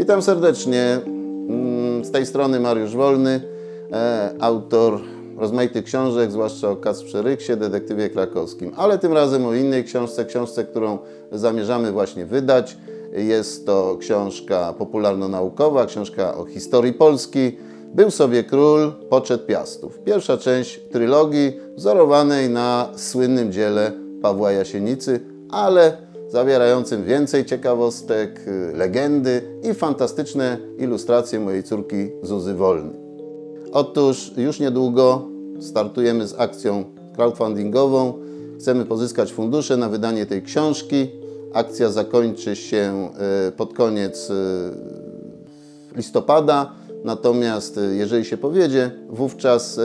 Witam serdecznie. Mm, Z tej strony Mariusz Wolny, e, autor rozmaitych książek, zwłaszcza o Kacprze Ryksie, detektywie krakowskim. Ale tym razem o innej książce, książce, którą zamierzamy właśnie wydać. Jest to książka popularno-naukowa, książka o historii Polski. Był sobie król, poczet piastów. Pierwsza część trylogii, wzorowanej na słynnym dziele Pawła Jasienicy, ale zawierającym więcej ciekawostek, y, legendy i fantastyczne ilustracje mojej córki Zuzy Wolny. Otóż już niedługo startujemy z akcją crowdfundingową. Chcemy pozyskać fundusze na wydanie tej książki. Akcja zakończy się y, pod koniec y, listopada, natomiast jeżeli się powiedzie, wówczas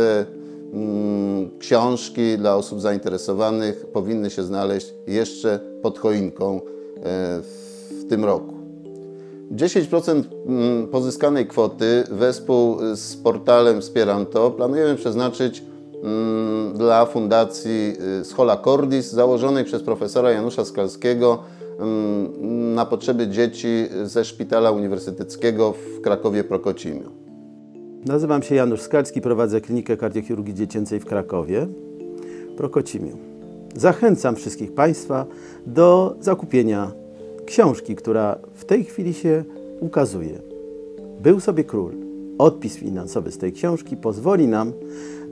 książki dla osób zainteresowanych powinny się znaleźć jeszcze pod choinką y, w tym roku. 10% mm, pozyskanej kwoty wespół z portalem Wspieram To planujemy przeznaczyć mm, dla fundacji y, Schola Cordis założonej przez profesora Janusza Skalskiego mm, na potrzeby dzieci ze Szpitala Uniwersyteckiego w Krakowie Prokocimiu. Nazywam się Janusz Skalski, prowadzę klinikę kardiochirurgii dziecięcej w Krakowie, Prokocimiu. Zachęcam wszystkich Państwa do zakupienia książki, która w tej chwili się ukazuje. Był sobie król. Odpis finansowy z tej książki pozwoli nam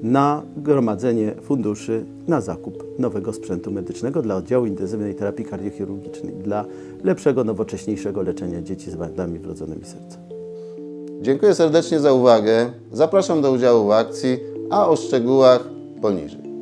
na gromadzenie funduszy na zakup nowego sprzętu medycznego dla oddziału intensywnej terapii kardiochirurgicznej, dla lepszego, nowocześniejszego leczenia dzieci z wadami wrodzonymi serca. Dziękuję serdecznie za uwagę. Zapraszam do udziału w akcji, a o szczegółach poniżej.